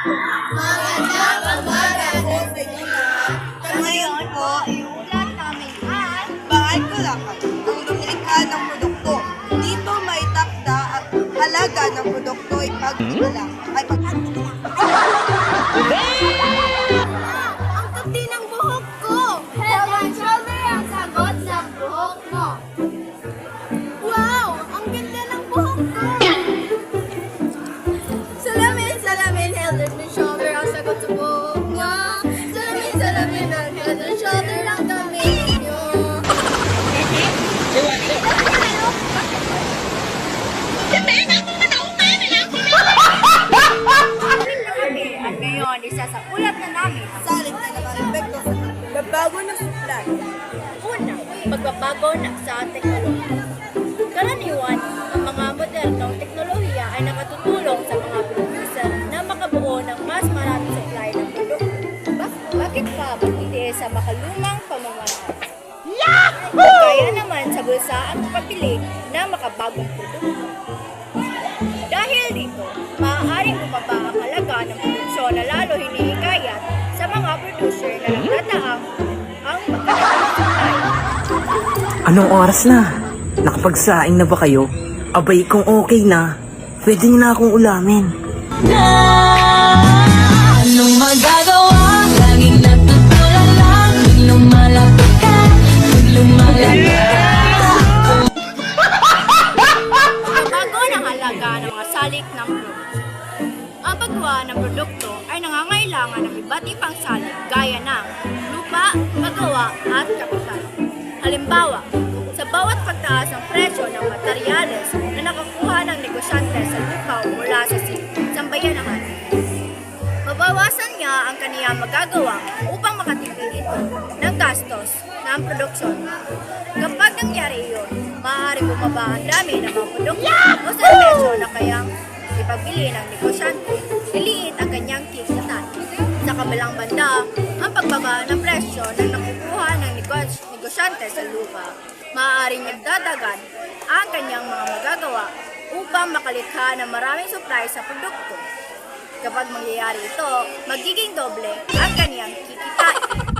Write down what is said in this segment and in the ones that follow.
Magandang umaga po sa inyo. Ngayon po, iulat namin ang Bahay Kulakan, ang lumikha ng produkto. Dito may takda at halaga ng produkto ay pag-ibala. Ay pag Ang kapti ng buhok ko! Head isa sa ulat na namin. Salit na naman epekto sa babago ng supply. Una, pagbabago na sa teknolohiya. Karaniwan, ang mga modernong teknolohiya ay nakatutulong sa mga producer na makabuo ng mas maraming supply ng produkto. Bak- bakit pa hindi sa makalumang pamamaraan? Kaya naman sa bulsa ang papili na makabagong produkto. Dahil dito, na lalo hinihikayat sa mga producer na nagtataang ang supply. Anong oras na? Nakapagsaing na ba kayo? Abay, kung okay na, pwede niyo na akong ulamin. Anong magagawa? Laging natutulala lumalapit ka Tuwing lumalapit ka Pagbago ng halaga ng mga salik ng paggawa ng produkto ay nangangailangan ng iba't ibang salik gaya ng lupa, paggawa at kapital. Halimbawa, sa bawat pagtaas ng presyo ng materyales na nakakuha ng negosyante sa lupa o mula sa si- sambayanahan, mabawasan niya ang kaniyang magagawa upang makatipid ito ng gastos ng produksyon. Kapag nangyari iyon, maaari bumaba ang dami ng mga produkto o serbisyo na kayang ipagbili ng negosyante. Liliit ang kanyang kikitan. Sa kabilang banda, ang pagbaba ng presyo ng nakukuha ng negos- negosyante sa lupa, maaaring nagdadagan ang kanyang mga magagawa upang makalikha ng maraming supply sa produkto. Kapag mangyayari ito, magiging doble ang kaniyang kikitain.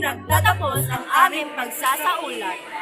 Nagtatapos ang aming pagsasaulat.